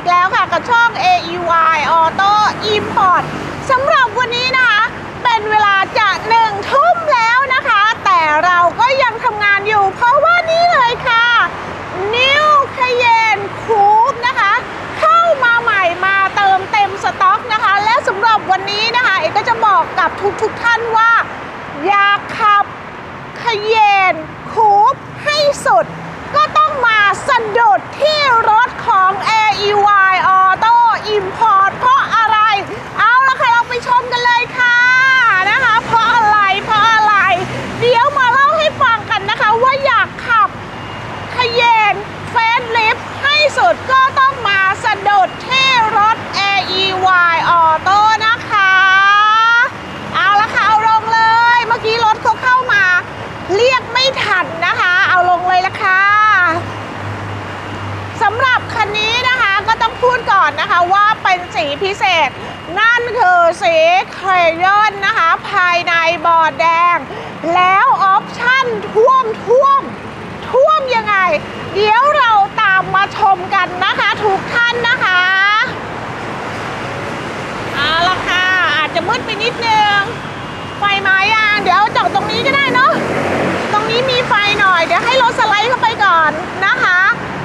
อีกแล้วค่ะกับช่อง AEY Auto Import สำหรับวันนี้นะคะ เป็นเวลาจะหนึ่งทุ่มแล้วนะคะ แต่เราก็ยังทำงานอยู่เพราะว่านี่เลยค่ะ New Cayenne Coupe นะคะ เข้ามาใหม่มาเติมเต็มสต็อกนะคะ และสำหรับวันนี้นะคะ เอกก็จะบอกกับทุกๆทท่านว่า อยากขับ ขยเยนคูปให้สุด ก็ต้องมาสะดุดที่รถของ AEY Auto Import เพราะอะไร เอาละค่ะ เราไปชมกันเลยค่ะนะคะ เพราะอะไร เพราะอะไร เดี๋ยวมาเล่าให้ฟังกันนะคะ ว่าอยากขับ ขยเยนเฟสลิฟให้สุดก็ต้องมาสะดุดที่รถ AEY Auto นะคะ เอาละค่ะ เอาลงเลย เมื่อกี้รถเขาเข้ามา เรียกไม่ทันนะคะ เอาลงเลยละค่ะสำหรับคันนี้นะคะก็ต้องพูดก่อนนะคะว่าเป็นสี พิเศษ นั่นคือสีเครยอนนะคะ ภายในบอร์ดแดง แล้วออปชั่นท่วมท่วม ท่วมยังไง เดี๋ยวเราตามมาชมกันนะคะ ทุกท่านนะคะเอาละค่ะ อาจจะมืดไปนิดนึง ไฟไมายังเดี๋ยวจอดตรงนี้ก็ได้เนาะตรงนี้มีไฟหน่อย เดี๋ยวให้รถสไลด์เข้าไปก่อนนะคะ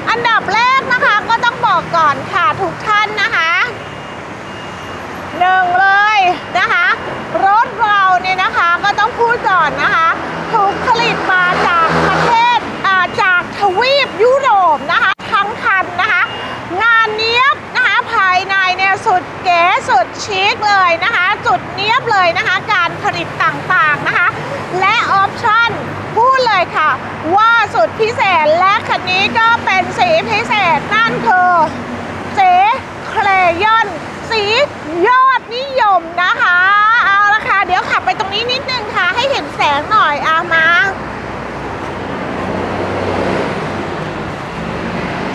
อันดับแรกนะคะก็ต้องบอกก่อนค่ะทุกท่านนะคะ หนึ่งเลยนะคะ รถเราเนี่ยนะคะก็ต้องพูดก่อนนะคะถูกผลิตมาจากประเทศอ่าจากทวีปยุโรปนะคะทั้งคันนะคะ งานเนี้ยบนะคะภายในเนี่ยสุดเก๋สุดชิคเลยนะคะ จุดเนี้ยบเลยนะคะ การผลิตต่างๆนะคะ และออปชั่นพูดเลยค่ะ ว่าสุดพิเศษและคันนี้ก็เป็นสีพิเศษนั่นคือสีเครยอน สียอดนิยมนะคะ เอาละค่ะ เดี๋ยวขับไปตรงนี้นิดนึงค่ะ ให้เห็นแสงหน่อยอามา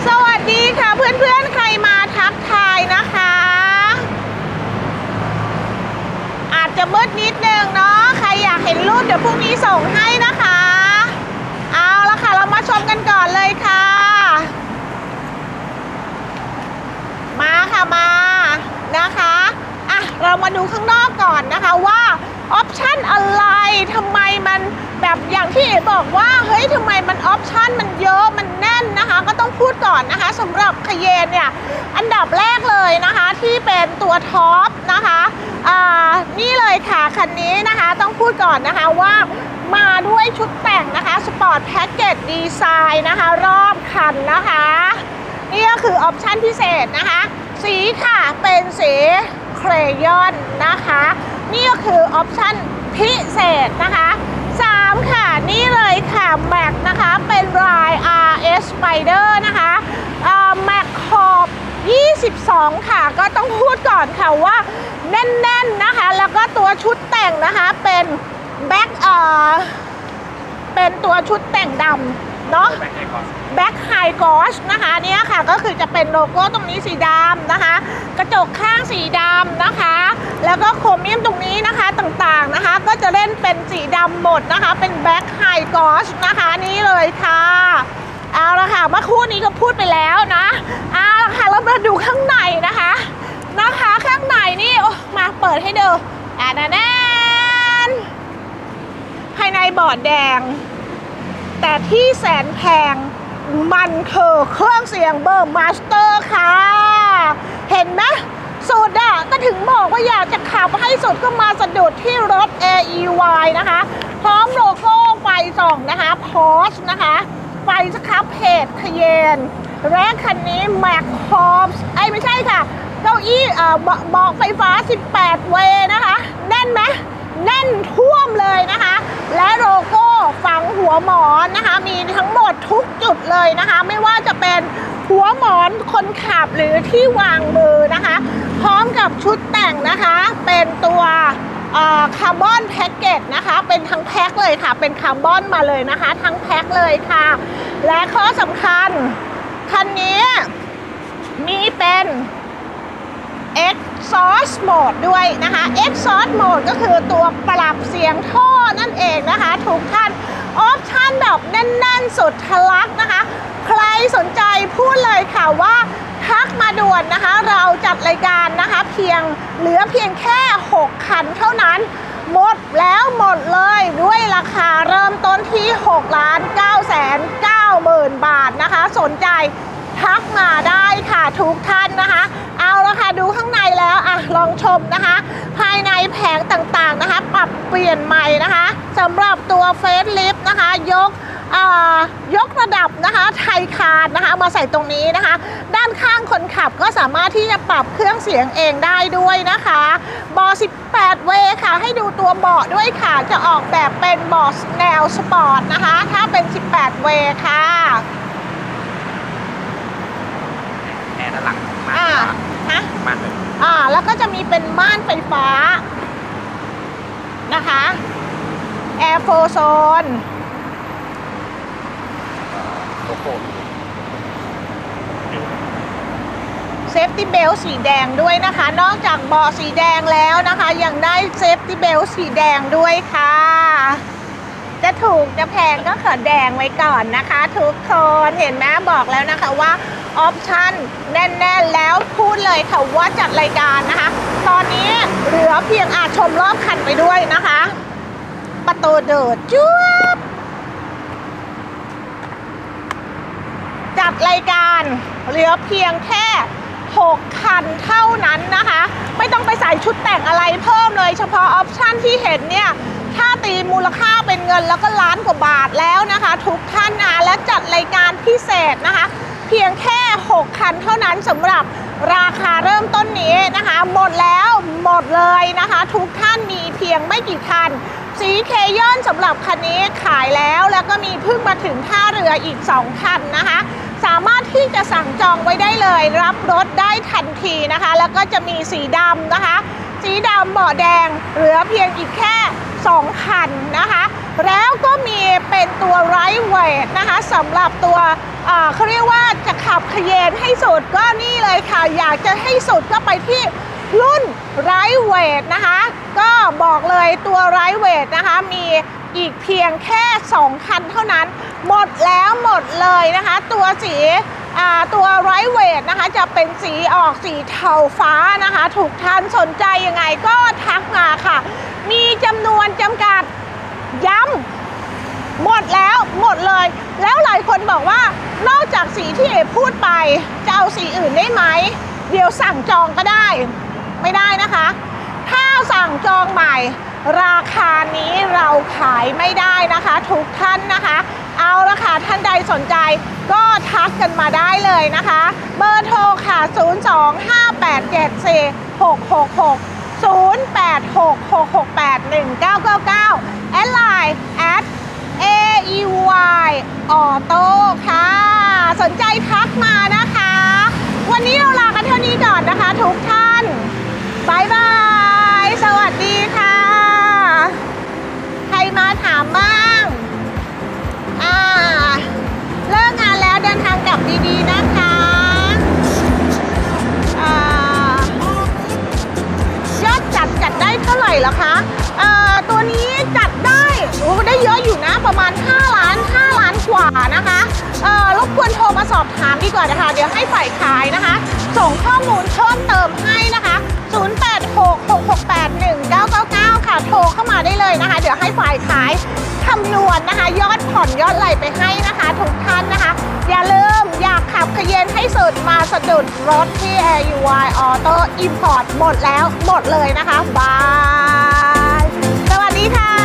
สวัสดีค่ะเพื่อนๆ ใครมาทักทายนะคะ อาจจะ มืดนิดนึงเนาะใครอยากเห็นรูปเดี๋ยวพรุ่งนี้ส่งให้นะคะ เอาละค่ะเรามาชมกันก่อนเลยค่ะ มาค่ะมานะคะอะเรามาดูข้างนอกก่อนนะคะว่าออปชันอะไรทำไมมันแบบอย่างที่เอ๋บอกว่าเฮ้ยทำไมมันออปชันมันเยอะมันแน่นนะคะ ก็ต้องพูดก่อนนะคะสำหรับคเยนเนี่ยอันดับแรกเลยนะคะที่เป็นตัวท็อปนะคะ นี่เลยค่ะคันนี้นะคะต้องพูดก่อนนะคะว่ามาด้วยชุดแต่งนะคะสปอร์ตแพ็กเกจดีไซน์นะคะ รอบคันนะคะนี่ก็คือออปชันพิเศษนะคะ สีค่ะเป็นสีเครยอนนะคะ นี่ก็คือออปชันพิเศษนะคะ3ค่ะนี่เลยค่ะแม็กนะคะเป็นลาย RS Spider นะคะแม็กขอบ 22 ค่ะ ก็ต้องพูดก่อนค่ะว่า แน่นๆนะคะ แล้วก็ตัวชุดแต่งนะคะเป็นแบ็คเอ่อเป็นตัวชุดแต่งดำเนาะแบ็คไอคอนแบ็คไฮกอชนะคะเนี่ยค่ะก็คือจะเป็นโลโก้ตรงนี้สีดำนะคะ กระจกข้างสีดำนะคะ แล้วก็โครเมียมตรงนี้นะคะต่างๆนะคะ ก็จะเล่นเป็นสีดำหมดนะคะ เป็นแบ็คไฮกอชนะคะนี่เลยค่ะเอาละค่ะเมื่อคู่นี้ก็พูดไปแล้วนะเอาละค่ะเรามาดูข้างในนะคะ ข้างในนี่โอ้มาเปิดให้ดูอ่าแน่นภายใน บอดแดง แต่ที่แสนแพงมันคือเครื่องเสียงเบอร์มาสเตอร์ค่ะ เห็นไหมสุดอะก็ถึงบอกว่าอยากจะขับให้สุดก็มาสะดุดที่รถ AEY นะคะ พร้อมโลโก้ไฟส่องนะคะพอสนะคะ ไฟสครับเพจคเยน และคันนี้แม็กคอมส์ไอ้ไม่ใช่ค่ะ เก้าอี้เอ่อบาะไฟฟ้า 18 เวนะคะ แน่นไหมแน่นท่วมเลยนะคะ และโลโก้ฝังหัวหมอนนะคะ มีทั้งหมดทุกจุด เลยนะคะ ไม่ว่าจะเป็นหัวหมอนคนขับหรือที่วางมือนะคะ พร้อมกับชุดแต่งนะคะ เป็นตัวคาร์บอนแพ็กเกจนะคะ เป็นทั้งแพ็คเลยค่ะ เป็นคาร์บอนมาเลยนะคะ ทั้งแพ็คเลยค่ะ และข้อสำคัญ คันนี้มีเป็น Exhaust Mode ด้วยนะคะ Exhaust Mode ก็คือตัวปรับเสียงท่อนั่นเองนะคะ ทุกท่าน ออปชั่นแบบแน่น ๆ สุดทะลักนะคะ ใครสนใจพูดเลยค่ะว่าทักมาด่วนนะคะ เราจัดรายการนะคะ เพียงเหลือเพียงแค่ 6 คันเท่านั้น หมดแล้วหมดเลยด้วยราคาเริ่มต้นที่ 6 ล้าน9แสน9หมื่นบาทนะคะ สนใจทักมาได้ค่ะทุกท่านนะคะ ค่ะดูข้างในแล้วอะลองชมนะคะ ภายในแผงต่างๆนะคะ ปรับเปลี่ยนใหม่นะคะสำหรับตัวเฟสลิฟต์นะคะ ยกอ่ายกระดับนะคะไทยคานนะคะเอามาใส่ตรงนี้นะคะ ด้านข้างคนขับก็สามารถที่จะปรับเครื่องเสียงเองได้ด้วยนะคะเบาะ18 เวย์ค่ะ ให้ดูตัวเบาะด้วยค่ะ จะออกแบบเป็นเบาะแนวสปอร์ตนะคะ ถ้าเป็น 18 เวย์ค่ะแอร์ด้านหลังมา กอ่ากว่าฮะมากเลยอ่า แล้วก็จะมีเป็นม่านไฟฟ้านะคะแอร์โฟโซนโลโก้เซฟตี้เบลสีแดงด้วยนะคะ นอกจากเบาะสีแดงแล้วนะคะ ยังได้เซฟตี้เบลสีแดงด้วยค่ะ จะถูกจะแพงก็ขอแดงไว้ก่อนนะคะ ทุกคนเห็นไหมบอกแล้วนะคะว่า ออปชั่นแน่นๆแล้วพูดเลยค่ะว่าจัดรายการนะคะ ตอนนี้เหลือเพียงอาชมรอบคันไปด้วยนะคะ ประตูเดิดจุ๊บจัดรายการเหลือเพียงแค่ 6 คันเท่านั้นนะคะ ไม่ต้องไปใส่ชุดแต่งอะไรเพิ่มเลยเฉพาะออปชั่นที่เห็นเนี่ยถ้าตีมูลค่าเป็นเงินแล้วก็ล้านกว่าบาทแล้วนะคะ ทุกท่านนะและจัดรายการพิเศษนะคะ เพียงแค่ 6 คันเท่านั้นสำหรับราคาเริ่มต้นนี้นะคะ หมดแล้วหมดเลยนะคะ ทุกท่านมีเพียงไม่กี่คัน สีเคยอนสำหรับคันนี้ขายแล้วแล้วก็มีเพิ่งมาถึงท่าเรืออีก 2 คันนะคะสามารถที่จะสั่งจองไว้ได้เลย รับรถได้ทันทีนะคะ แล้วก็จะมีสีดำนะคะ สีดำเบาะแดงเหลือเพียงอีกแค่ 2 คันนะคะ แล้วก็มีเป็นตัวไรเวทนะคะสำหรับตัวเขาเรียกว่าจะขับขยเยนให้สุดก็นี่เลยค่ะ อยากจะให้สุดก็ไปที่รุ่นไรเวทนะคะ ก็บอกเลยตัวไรเวทนะคะมีอีกเพียงแค่ 2 คันเท่านั้น หมดแล้วหมดเลยนะคะ ตัวสีตัวไรเวทนะคะจะเป็นสีออกสีเทาฟ้านะคะ ถูกท่านสนใจยังไงก็ทักมาค่ะ มีจำนวนจำกัด ย้ำหมดแล้วหมดเลย แล้วหลายคนบอกว่านอกจากสีที่เอพูดไป จะเอาสีอื่นได้ไหม เดี๋ยวสั่งจองก็ได้ ไม่ได้นะคะ ถ้าสั่งจองใหม่ ราคานี้เราขายไม่ได้นะคะ ทุกท่านนะคะ เอาละค่ะท่านใดสนใจก็ทักกันมาได้เลยนะคะ เบอร์โทรค่ะ 025874666 0866681999 แอดไลน์แอด AEY Auto ค่ะ สนใจทักมา เหร่หรอคะเอ่อตัวนี้จัดได้โอ้ได้เยอะอยู่นะประมาณ 5 ล้าน 5 ล้านกว่านะคะเอ่อรบกวนโทรมาสอบถามดีกว่านะคะ เดี๋ยวให้ฝ่ายขายนะคะ ส่งข้อมูลเพิ่มเติมให้นะคะ 0 8 6 6 6 8 1 เลยนะคะ เดี๋ยวให้ฝ่ายขายคำนวณนะคะ ยอดผ่อนยอดไหลไปให้นะคะทุกท่านนะคะ อย่าลืมอยากขับขยเยนให้สุดมาสะดุดรถที่ AUY Auto Import หมดแล้วหมดเลยนะคะบาย สวัสดีค่ะ